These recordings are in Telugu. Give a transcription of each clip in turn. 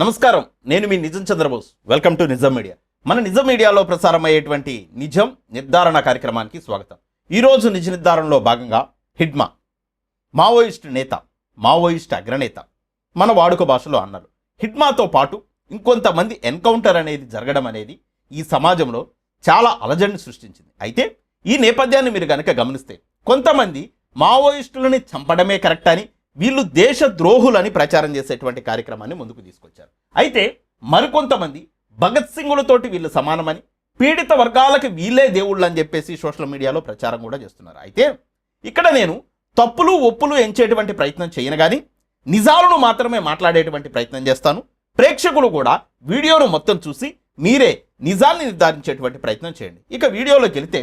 నమస్కారం. నేను మీ Nijam Chandrabose. Welcome to Nijam media మన నిజం మీడియాలో ప్రసారం అయ్యేటువంటి నిజం నిర్ధారణ కార్యక్రమానికి స్వాగతం. ఈరోజు నిజ నిర్ధారణలో భాగంగా హిడ్మా మావోయిస్ట్ నేత మావోయిస్ట్ అగ్రనేత మన వాడుక భాషలో అన్నారు. హిడ్మాతో పాటు ఇంకొంతమంది ఎన్కౌంటర్ అనేది జరగడం అనేది ఈ సమాజంలో చాలా అలజడిని సృష్టించింది. అయితే ఈ నేపథ్యాన్ని మీరు కనుక గమనిస్తే కొంతమంది మావోయిస్టులని చంపడమే కరెక్ట్ అని వీళ్ళు దేశ ద్రోహులని ప్రచారం చేసేటువంటి కార్యక్రమాన్ని ముందుకు తీసుకొచ్చారు. అయితే మరికొంతమంది భగత్ సింగులతోటి వీళ్ళు సమానమని పీడిత వర్గాలకు వీళ్ళే దేవుళ్ళు అని చెప్పేసి సోషల్ మీడియాలో ప్రచారం కూడా చేస్తున్నారు. అయితే ఇక్కడ నేను తప్పులు ఒప్పులు ఎంచేటువంటి ప్రయత్నం చేయను కానీ నిజాలను మాత్రమే మాట్లాడేటువంటి ప్రయత్నం చేస్తాను. ప్రేక్షకులు కూడా వీడియోను మొత్తం చూసి మీరే నిజాన్ని నిర్ధారించేటువంటి ప్రయత్నం చేయండి. ఇక వీడియోలోకి వెళితే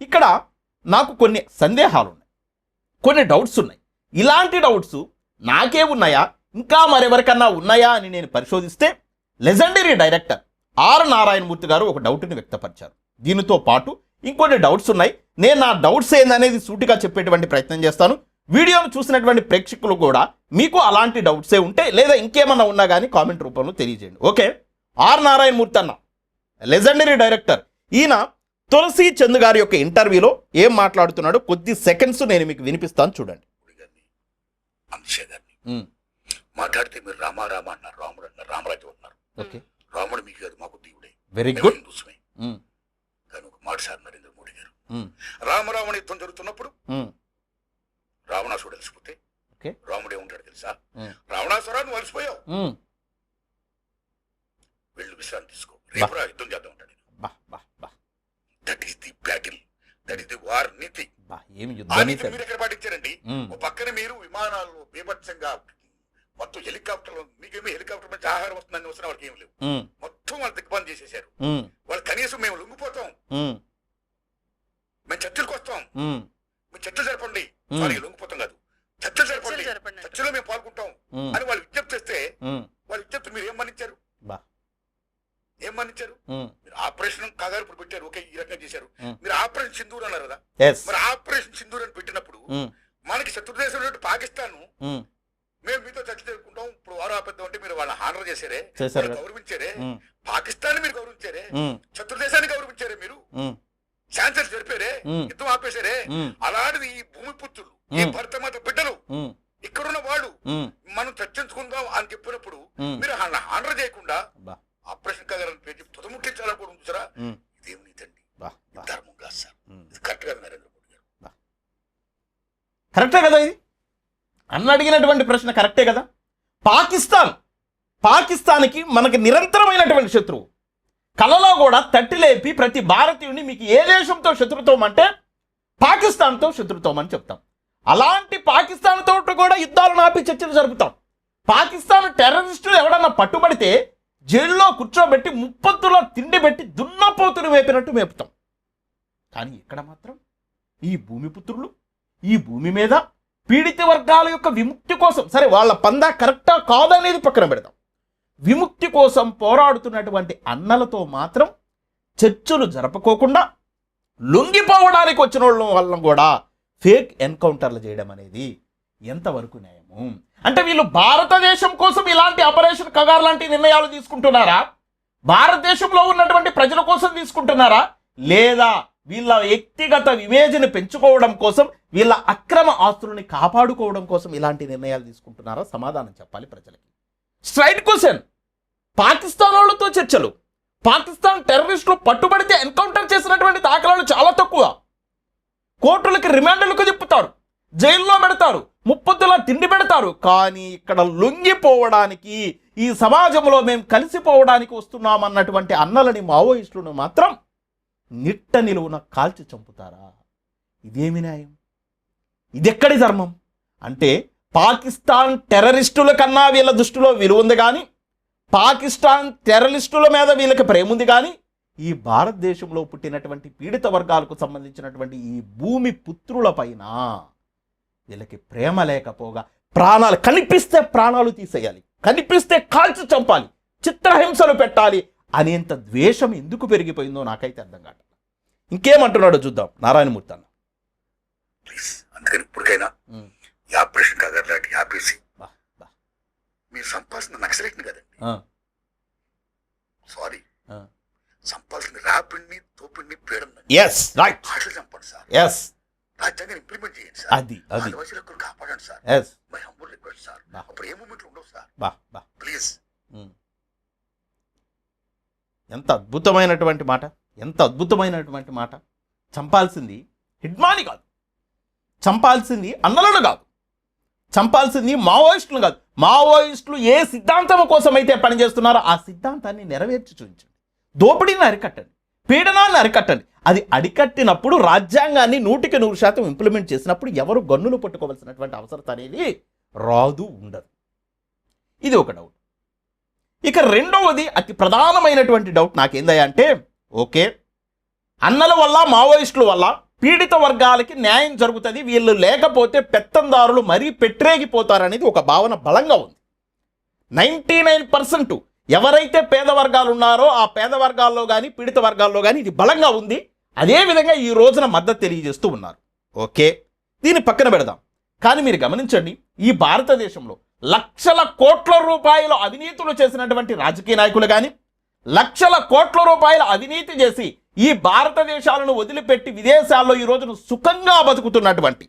ఇక్కడ నాకు కొన్ని సందేహాలు ఉన్నాయి కొన్ని డౌట్స్ ఉన్నాయి. ఇలాంటి డౌట్స్ నాకే ఉన్నాయా? ఇంకా మరెవరికన్నా ఉన్నాయా అని నేను పరిశోధిస్తే legendary director R Narayana Murthy garu ఒక డౌట్ని వ్యక్తపరిచారు. దీనితో పాటు ఇంకొన్ని డౌట్స్ ఉన్నాయి. నేను నా డౌట్స్ ఏందనేది సూటిగా చెప్పేటువంటి ప్రయత్నం చేస్తాను. వీడియోను చూసినటువంటి ప్రేక్షకులు కూడా మీకు అలాంటి డౌట్సే ఉంటే లేదా ఇంకేమన్నా ఉన్నా కానీ కామెంట్ రూపంలో తెలియజేయండి. ఓకే? ఆర్ నారాయణమూర్తి అన్న లెజెండరీ డైరెక్టర్. ఈయన తులసి చంద్ గారి యొక్క ఇంటర్వ్యూలో ఏం మాట్లాడుతున్నాడో కొద్ది సెకండ్స్ నేను మీకు వినిపిస్తాను చూడండి. గారిని ఉమ్, మాట్లాడితే మీరు రామా రామ అన్నారు రాముడు అన్నారు రామరాజు అన్నారు. రాముడు మీకు కాదు మాకు దేవుడే. వెరీ గుడ్ హిందూస్మే ఉమ్, కానీ ఒక మాట సార్ నరేంద్ర మోడీ గారు ఉమ్, రామరావణ యుద్ధం జరుగుతున్నప్పుడు ఉమ్, రావణాసుడు అలసిపోతే ఓకే. రాముడే ఉంటాడు తెలుసా ఉమ్. రావణాసురా నువ్వు అలసిపోయావు ఉమ్. వెళ్ళు విశ్రాంతి తీసుకో రేపు రా యుద్ధం చేద్దాం అంటాడు బా బా బా that is the battle that is the war నీతి బా ఏమి యుద్ధాన్ని మీరు ఎక్కడ పాటించారండి పక్కన మీరు విమానాల్లో బీభత్సంగా మొత్తం హెలికాప్టర్లు మీకేమీ హెలికాప్టర్ నుంచి ఆహారం వస్తుందని వస్తున్న వాళ్ళకి ఏం లేవు. మొత్తం వాళ్ళు దిగ్బంధం చేసేశారు ఉమ్, వాళ్ళు కనీసం మేము లొంగిపోతాం. మేము. చర్చలకు వస్తాం. మీరు చర్చలు జరపండి. సారీ లొంగిపోతాం కాదు. చర్చలు జరపండి. చర్చలు మేము పాల్గొంటాం అని వాళ్ళు విజ్ఞప్తి చేస్తే వాళ్ళు విజ్ఞప్తి మీరు ఏం మన్నించారు? బా. ఏం మన్నించారు? మీరు ఆపరేషన్ కాగారు ఇప్పుడు పెట్టారు. ఓకే ఈ రకంగా చేశారు. మీరు ఆపరేషన్ సింధూర్ అన్నారు కదా? మరి ఆపరేషన్ సింధూర్ అని పెట్టినప్పుడు మనకి శత్రుదేశం పాకిస్తాన్ మేము. మీతో చర్చ జరుపుకుంటాం. ఇప్పుడు వారు ఆపేద్దాం అంటే మీరు వాళ్ళ హానర్ చేశారే. గౌరవించారే పాకిస్తాన్ మీరు గౌరవించారే శత్రుదేశాన్ని గౌరవించారే మీరు? శాంతిని జరిపారే యుద్ధం ఆపేశారే. అలాంటిది ఈ భూమి పుత్రులు ఈ ఉమ్. భర్తమాత బిడ్డలు ఇక్కడున్న వాళ్ళు మనం చర్చించుకుందాం అని చెప్పినప్పుడు మీరు హానర్ చేయకుండా బా ఆపరేషన్ కాగారని పేరు చెప్పి తుదముట్టించాలని కూడా ఉంచారా ఉమ్, ఇదేం నీతండి బా బా ఇది ధర్మం కాదు సార్ ఉమ్. ఇది కరెక్ట్ కాదు నరేంద్ర మోడీ గారు కరెక్టే కదా ఇది అన్న అడిగినటువంటి ప్రశ్న కరెక్టే కదా? పాకిస్తాన్ పాకిస్తాన్కి మనకి నిరంతరమైనటువంటి శత్రువు. కలలో కూడా తట్టి లేపి ప్రతి భారతీయుడిని మీకు ఏ దేశంతో శత్రుత్వం అంటే పాకిస్తాన్తో శత్రుత్వం అని చెప్తాం. అలాంటి పాకిస్తాన్తో కూడా యుద్ధాలను ఆపి చర్చలు జరుపుతాం. పాకిస్తాన్ టెర్రరిస్టులు ఎవడన్నా పట్టుబడితే జైల్లో కూర్చోబెట్టి ముప్పత్తులో తిండి పెట్టి దున్నపోతులు వేపినట్టు మేపుతాం. కానీ ఇక్కడ మాత్రం ఈ భూమిపుత్రులు ఈ భూమి మీద పీడిత వర్గాల యొక్క విముక్తి కోసం. సరే వాళ్ళ పందా కరెక్టా కాదనేది అనేది పక్కన పెడదాం. విముక్తి కోసం పోరాడుతున్నటువంటి అన్నలతో మాత్రం చర్చలు జరపకోకుండా లొంగిపోవడానికి వచ్చిన వాళ్ళం వల్ల కూడా ఫేక్ ఎన్కౌంటర్లు చేయడం అనేది ఎంతవరకు న్యాయము? అంటే వీళ్ళు భారతదేశం కోసం ఇలాంటి ఆపరేషన్ కగార్ లాంటి నిర్ణయాలు తీసుకుంటున్నారా? భారతదేశంలో ఉన్నటువంటి ప్రజల కోసం తీసుకుంటున్నారా? లేదా వీళ్ళ వ్యక్తిగత ఇమేజ్ని పెంచుకోవడం కోసం వీళ్ళ అక్రమ ఆస్తులని కాపాడుకోవడం కోసం ఇలాంటి నిర్ణయాలు తీసుకుంటున్నారా? సమాధానం చెప్పాలి ప్రజలకి. స్ట్రైట్ క్వశ్చన్ పాకిస్తాన్ వాళ్ళతో చర్చలు. పాకిస్తాన్ టెర్రరిస్టులు పట్టుబడితే ఎన్కౌంటర్ చేసినటువంటి దాఖలాలు చాలా తక్కువ. కోర్టులకి రిమాండ్లకు తిప్పుతారు. జైల్లో పెడతారు. ముప్పొద్దులా తిండి పెడతారు. కానీ ఇక్కడ లొంగిపోవడానికి ఈ సమాజంలో మేము కలిసిపోవడానికి వస్తున్నామన్నటువంటి అన్నలని మావోయిస్టులను మాత్రం నిట్ట నిలువున కాల్చి చంపుతారా? ఇదేమి న్యాయం? ఇదెక్కడి ధర్మం? అంటే పాకిస్తాన్ టెర్రరిస్టుల కన్నా వీళ్ళ దృష్టిలో విలువ ఉంది కానీ పాకిస్తాన్ టెర్రరిస్టుల మీద వీళ్ళకి ప్రేమ ఉంది కానీ ఈ భారతదేశంలో పుట్టినటువంటి పీడిత వర్గాలకు సంబంధించినటువంటి ఈ భూమి పుత్రుల పైన వీళ్ళకి ప్రేమ లేకపోగా ప్రాణాలు కనిపిస్తే ప్రాణాలు తీసేయాలి. కనిపిస్తే కాల్చి చంపాలి. చిత్రహింసలు పెట్టాలి. అనేంత ద్వేషం ఎందుకు పెరిగిపోయిందో నాకైతే అర్థం కావట్లేదు ఇంకేమంటున్నాడో చూద్దాం. నారాయణమూర్తి అన్న. ప్లీజ్ అందుకని ఇప్పటికైనా ఈ ఆపరేషన్ కాగర్లాంటి ఆపేసి మీరు సంపాదించిన నక్సలైట్ని కదండి. సారీ సంపాదించిన రాపిడిని తోపిడిని పీడండి ఎస్ రైట్ భాషలు చంపండి సార్. ఎస్ రాజ్యాంగాన్ని ఇంప్లిమెంట్ చేయండి సార్. అది అది. కాపాడండి sir. Yes my humble request sir. అప్పుడు ఏ మూమెంట్లు ఉండవు సార్. బా బా. ప్లీజ్ ఎంత అద్భుతమైనటువంటి మాట ఎంత అద్భుతమైనటువంటి మాట. చంపాల్సింది హిడ్మాని కాదు. చంపాల్సింది అన్నలను కాదు. చంపాల్సింది మావోయిస్టులు కాదు. మావోయిస్టులు ఏ సిద్ధాంతం కోసం అయితే పనిచేస్తున్నారో ఆ సిద్ధాంతాన్ని నెరవేర్చి చూపించండి. దోపిడీని అరికట్టండి. పీడనాన్ని అరికట్టండి. అది అడికట్టినప్పుడు రాజ్యాంగాన్ని నూటికి నూరు శాతం ఇంప్లిమెంట్ చేసినప్పుడు ఎవరు గన్నులు పట్టుకోవాల్సినటువంటి అవసరం అనేది రాదు ఉండదు. ఇది ఒక డౌట్ ఇక రెండవది అతి ప్రధానమైనటువంటి డౌట్ నాకేందయ్యా అంటే ఓకే అన్నల వల్ల మావోయిస్టుల వల్ల పీడిత వర్గాలకి న్యాయం జరుగుతుంది వీళ్ళు లేకపోతే పెత్తందారులు మరీ పెట్టరేగిపోతారనేది ఒక భావన బలంగా ఉంది. నైంటీ నైన్ పర్సెంట్ ఎవరైతే పేద వర్గాలు ఉన్నారో ఆ పేద వర్గాల్లో కానీ పీడిత వర్గాల్లో కానీ ఇది బలంగా ఉంది. అదేవిధంగా ఈ రోజున మద్దతు తెలియజేస్తూ ఉన్నారు. ఓకే దీన్ని పక్కన పెడదాం. కానీ మీరు గమనించండి ఈ భారతదేశంలో లక్షల కోట్ల రూపాయల అవినీతులు చేసినటువంటి రాజకీయ నాయకులు కానీ లక్షల కోట్ల రూపాయల అవినీతి చేసి ఈ భారతదేశాలను వదిలిపెట్టి విదేశాల్లో ఈ రోజున సుఖంగా బతుకుతున్నటువంటి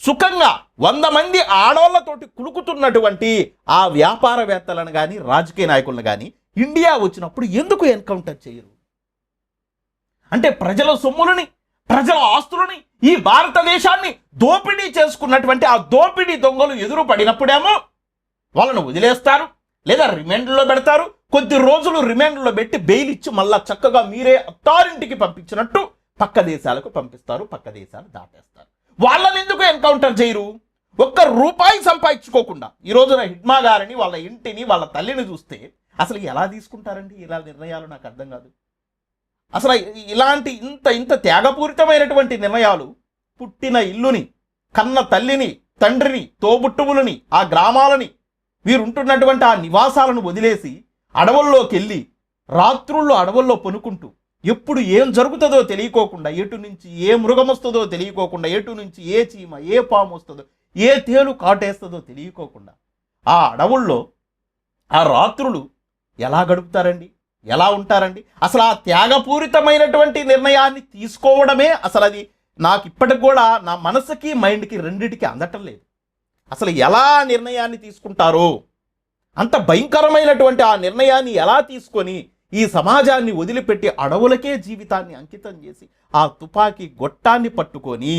సుఖంగా వంద మంది ఆడోళ్ళతోటి కులుకుతున్నటువంటి ఆ వ్యాపారవేత్తలను కానీ రాజకీయ నాయకులను కానీ ఇండియా వచ్చినప్పుడు ఎందుకు ఎన్కౌంటర్ చేయరు? అంటే ప్రజల సొమ్ములని ప్రజల ఆస్తులని ఈ భారతదేశాన్ని దోపిడీ చేసుకున్నటువంటి ఆ దోపిడీ దొంగలు ఎదురు పడినప్పుడేమో వాళ్ళను వదిలేస్తారు లేదా రిమాండ్లో పెడతారు. కొద్ది రోజులు రిమాండ్లో పెట్టి బెయిల్ ఇచ్చి మళ్ళా చక్కగా మీరే అత్తారింటికి పంపించినట్టు పక్క దేశాలకు పంపిస్తారు పక్క దేశాలు దాటేస్తారు. వాళ్ళని ఎందుకు ఎన్కౌంటర్ చేయరు? ఒక్క రూపాయి సంపాదించుకోకుండా. ఈ రోజున హిడ్మా గారిని వాళ్ళ ఇంటిని వాళ్ళ తల్లిని చూస్తే అసలు ఎలా తీసుకుంటారండి? ఇలా నిర్ణయాలు నాకు అర్థం కాదు. అసలు ఇలాంటి ఇంత ఇంత త్యాగపూరితమైనటువంటి నిర్ణయాలు పుట్టిన ఇల్లుని కన్న తల్లిని తండ్రిని తోబుట్టువులని ఆ గ్రామాలని వీరుంటున్నటువంటి ఆ నివాసాలను వదిలేసి అడవుల్లోకి వెళ్ళి రాత్రుల్లో అడవుల్లో పనుకుంటూ ఎప్పుడు ఏం జరుగుతుందో తెలియకోకుండా ఎటు నుంచి ఏ మృగం వస్తుందో తెలియకోకుండా ఎటు నుంచి ఏ చీమ ఏ పాము వస్తుందో ఏ తేలు కాటేస్తుందో తెలియకోకుండా ఆ అడవుల్లో ఆ రాత్రులు ఎలా గడుపుతారండి? ఎలా ఉంటారండి? అసలు ఆ త్యాగపూరితమైనటువంటి నిర్ణయాన్ని తీసుకోవడమే అసలు అది నాకు ఇప్పటికి కూడా నా మనసుకి మైండ్కి రెండిటికి అందటం లేదు. అసలు ఎలా నిర్ణయాన్ని తీసుకుంటారో అంత భయంకరమైనటువంటి ఆ నిర్ణయాన్ని ఎలా తీసుకొని ఈ సమాజాన్ని వదిలిపెట్టి అడవులకే జీవితాన్ని అంకితం చేసి ఆ తుపాకీ గొట్టాన్ని పట్టుకొని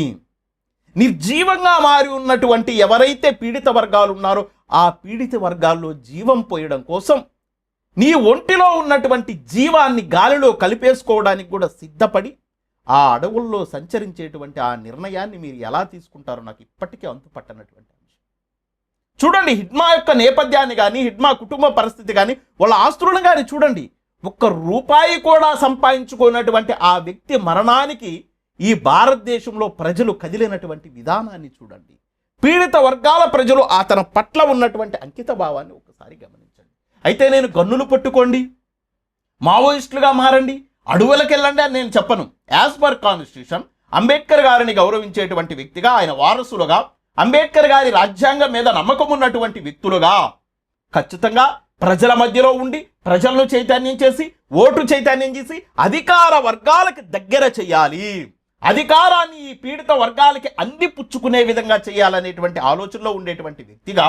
నిర్జీవంగా మారి ఉన్నటువంటి ఎవరైతే పీడిత వర్గాలు ఉన్నారో ఆ పీడిత వర్గాల్లో జీవం పోయడం కోసం నీ ఒంటిలో ఉన్నటువంటి జీవాన్ని గాలిలో కలిపేసుకోవడానికి కూడా సిద్ధపడి ఆ అడవుల్లో సంచరించేటువంటి ఆ నిర్ణయాన్ని మీరు ఎలా తీసుకుంటారో నాకు ఇప్పటికీ అంతుపట్టనటువంటి అంశం. చూడండి హిడ్మా యొక్క నేపథ్యాన్ని కానీ హిడ్మా కుటుంబ పరిస్థితి కానీ వాళ్ళ ఆస్తులను కానీ చూడండి. ఒక్క రూపాయి కూడా సంపాదించుకున్నటువంటి ఆ వ్యక్తి మరణానికి ఈ భారతదేశంలో ప్రజలు కదిలినటువంటి విధానాన్ని చూడండి. పీడిత వర్గాల ప్రజలు అతని పట్ల ఉన్నటువంటి అంకిత భావాన్ని ఒకసారి గమనించండి. అయితే నేను గన్నులు పట్టుకోండి మావోయిస్టులుగా మారండి అడవులకు వెళ్ళండి అని నేను చెప్పను. యాజ్ పర్ కాన్స్టిట్యూషన్ అంబేద్కర్ గారిని గౌరవించేటువంటి వ్యక్తిగా ఆయన వారసులుగా అంబేద్కర్ గారి రాజ్యాంగం మీద నమ్మకం ఉన్నటువంటి వ్యక్తులుగా ఖచ్చితంగా ప్రజల మధ్యలో ఉండి ప్రజలను చైతన్యం చేసి ఓటు చైతన్యం చేసి అధికార వర్గాలకు దగ్గర చేయాలి. అధికారాన్ని ఈ పీడిత వర్గాలకి అందిపుచ్చుకునే విధంగా చేయాలనేటువంటి ఆలోచనలో ఉండేటువంటి వ్యక్తిగా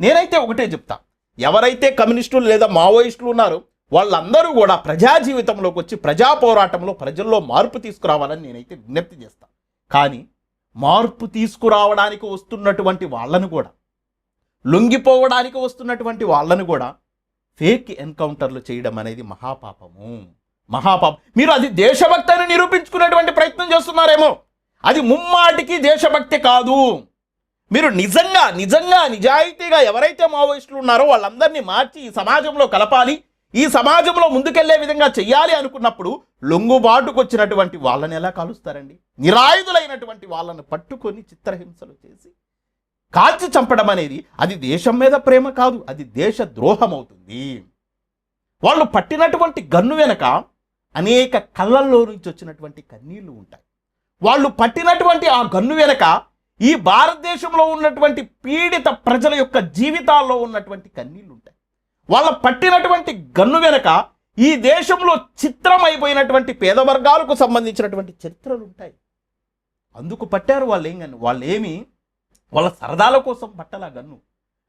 నేనైతే ఒకటే చెప్తా. ఎవరైతే కమ్యూనిస్టులు లేదా మావోయిస్టులు ఉన్నారో వాళ్ళందరూ కూడా ప్రజా జీవితంలోకి వచ్చి ప్రజా పోరాటంలో ప్రజల్లో మార్పు తీసుకురావాలని నేనైతే విజ్ఞప్తి చేస్తాను కానీ మార్పు తీసుకురావడానికి వస్తున్నటువంటి వాళ్ళను కూడా లొంగిపోవడానికి వస్తున్నటువంటి వాళ్ళను కూడా ఫేక్ ఎన్కౌంటర్లు చేయడం అనేది మహాపాపము. మహాపాపం. మీరు అది దేశభక్తి అని నిరూపించుకునేటువంటి ప్రయత్నం చేస్తున్నారేమో. అది ముమ్మాటికి దేశభక్తి కాదు. మీరు నిజంగా నిజంగా నిజాయితీగా ఎవరైతే మావోయిస్టులు ఉన్నారో వాళ్ళందరినీ మార్చి ఈ సమాజంలో కలపాలి. ఈ సమాజంలో ముందుకెళ్ళే విధంగా చెయ్యాలి అనుకున్నప్పుడు లొంగుబాటుకు వచ్చినటువంటి వాళ్ళని ఎలా కాలుస్తారండి? నిరాయుధులైనటువంటి వాళ్ళని పట్టుకొని చిత్రహింసలు చేసి కాల్చి చంపడం అనేది అది దేశం మీద ప్రేమ కాదు అది దేశ ద్రోహం అవుతుంది వాళ్ళు పట్టినటువంటి గన్ను వెనక అనేక కళ్ళల్లో నుంచి వచ్చినటువంటి కన్నీళ్ళు ఉంటాయి. వాళ్ళు పట్టినటువంటి ఆ గన్ను వెనక ఈ భారతదేశంలో ఉన్నటువంటి పీడిత ప్రజల యొక్క జీవితాల్లో ఉన్నటువంటి కన్నీళ్ళు ఉంటాయి వాళ్ళ పట్టినటువంటి గన్ను వెనక ఈ దేశంలో చిత్రమైపోయినటువంటి పేద వర్గాలకు సంబంధించినటువంటి చరిత్రలు ఉంటాయి అందుకు పట్టారు వాళ్ళు ఏం కానీ వాళ్ళు ఏమి వాళ్ళ సరదాల కోసం పట్టలా గన్ను.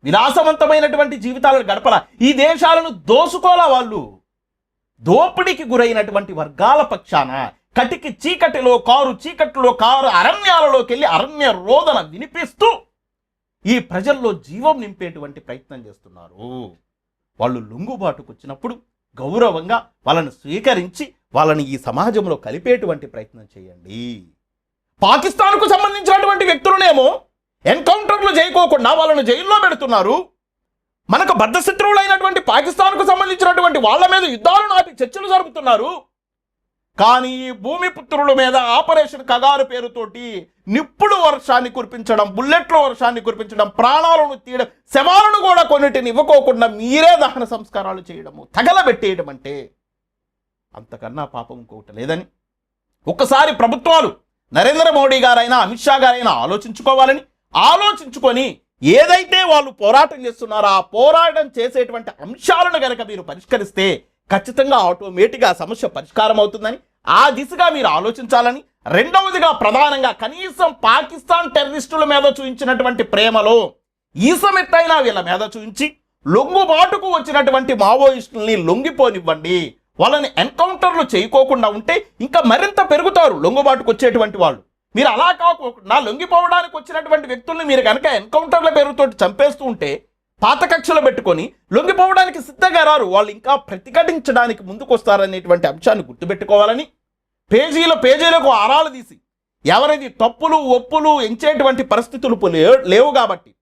విలాసవంతమైనటువంటి జీవితాలను గడపలా. ఈ దేశాలను దోసుకోలా వాళ్ళు. దోపిడీకి గురైనటువంటి వర్గాల పక్షాన కటికి చీకటిలో కారు చీకటిలో కారు అరణ్యాలలోకి వెళ్ళి అరణ్య రోదన వినిపిస్తూ ఈ ప్రజల్లో జీవం నింపేటువంటి ప్రయత్నం చేస్తున్నారు. వాళ్ళు లొంగుబాటుకు వచ్చినప్పుడు గౌరవంగా వాళ్ళని స్వీకరించి వాళ్ళని ఈ సమాజంలో కలిపేటువంటి ప్రయత్నం చేయండి. పాకిస్తాన్కు సంబంధించినటువంటి వ్యక్తులనేమో ఎన్కౌంటర్లు చేయకోకుండా వాళ్ళను జైల్లో పెడుతున్నారు. మనకు బద్ధశత్రువులైనటువంటి పాకిస్తాన్కు సంబంధించినటువంటి వాళ్ళ మీద యుద్ధాలు నాటి చర్చలు జరుపుతున్నారు. కానీ ఈ భూమి పుత్రుల మీద ఆపరేషన్ కగారు పేరుతోటి నిప్పుడు వర్షాన్ని కురిపించడం బుల్లెట్ల వర్షాన్ని కురిపించడం ప్రాణాలను తీయడం శవాలను కూడా కొన్నిటిని ఇవ్వకోకుండా మీరే దహన సంస్కారాలు చేయడము తగలబెట్టేయడం అంటే అంతకన్నా పాపం ఇంకొకటి లేదని. ఒక్కసారి ప్రభుత్వాలు నరేంద్ర మోడీ గారైనా అమిత్ షా గారైనా ఆలోచించుకోవాలని ఆలోచించుకొని ఏదైతే వాళ్ళు పోరాటం చేస్తున్నారో ఆ పోరాటం చేసేటువంటి అంశాలను కనుక మీరు పరిష్కరిస్తే ఖచ్చితంగా ఆటోమేటిక్గా సమస్య పరిష్కారం అవుతుందని ఆ దిశగా మీరు ఆలోచించాలని రెండవదిగా ప్రధానంగా కనీసం పాకిస్తాన్ టెర్రరిస్టుల మీద చూపించినటువంటి ప్రేమలో ఈసమెత్తైనా వీళ్ళ మీద చూపించి లొంగుబాటుకు వచ్చినటువంటి మావోయిస్టుల్ని లొంగిపోనివ్వండి. వాళ్ళని ఎన్కౌంటర్లు చేయకోకుండా ఉంటే ఇంకా మరింత పెరుగుతారు లొంగుబాటుకు వచ్చేటువంటి వాళ్ళు. మీరు అలా కాకుండా లొంగిపోవడానికి వచ్చినటువంటి వ్యక్తుల్ని మీరు కనుక ఎన్కౌంటర్ల పేరుతో చంపేస్తూ ఉంటే పాత కక్షలు పెట్టుకొని లొంగిపోవడానికి సిద్ధంగా రారు. వాళ్ళు ఇంకా ప్రతిఘటించడానికి ముందుకు వస్తారనేటువంటి అంశాన్ని గుర్తుపెట్టుకోవాలని పేజీల పేజీలకు ఆరాలు తీసి ఎవరిది తప్పులు ఒప్పులు ఎంచేటువంటి పరిస్థితులు లేవు కాబట్టి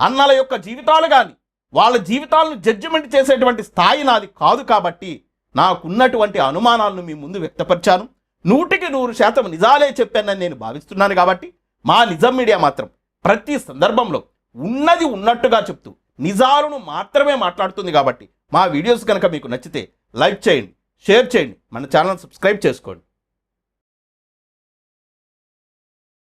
అన్నల యొక్క జీవితాలు కానీ వాళ్ళ జీవితాలను జడ్జిమెంట్ చేసేటువంటి స్థాయి నాది కాదు కాబట్టి నాకున్నటువంటి అనుమానాలను మీ ముందు వ్యక్తపరిచాను. నూటికి నూరు శాతం నిజాలే చెప్పానని నేను భావిస్తున్నాను కాబట్టి మా నిజం మీడియా మాత్రం ప్రతి సందర్భంలో ఉన్నది ఉన్నట్టుగా చెప్తూ నిజాలను మాత్రమే మాట్లాడుతుంది కాబట్టి మా వీడియోస్ కనుక మీకు నచ్చితే లైక్ చేయండి షేర్ చేయండి మన ఛానల్ సబ్స్క్రైబ్ చేసుకోండి.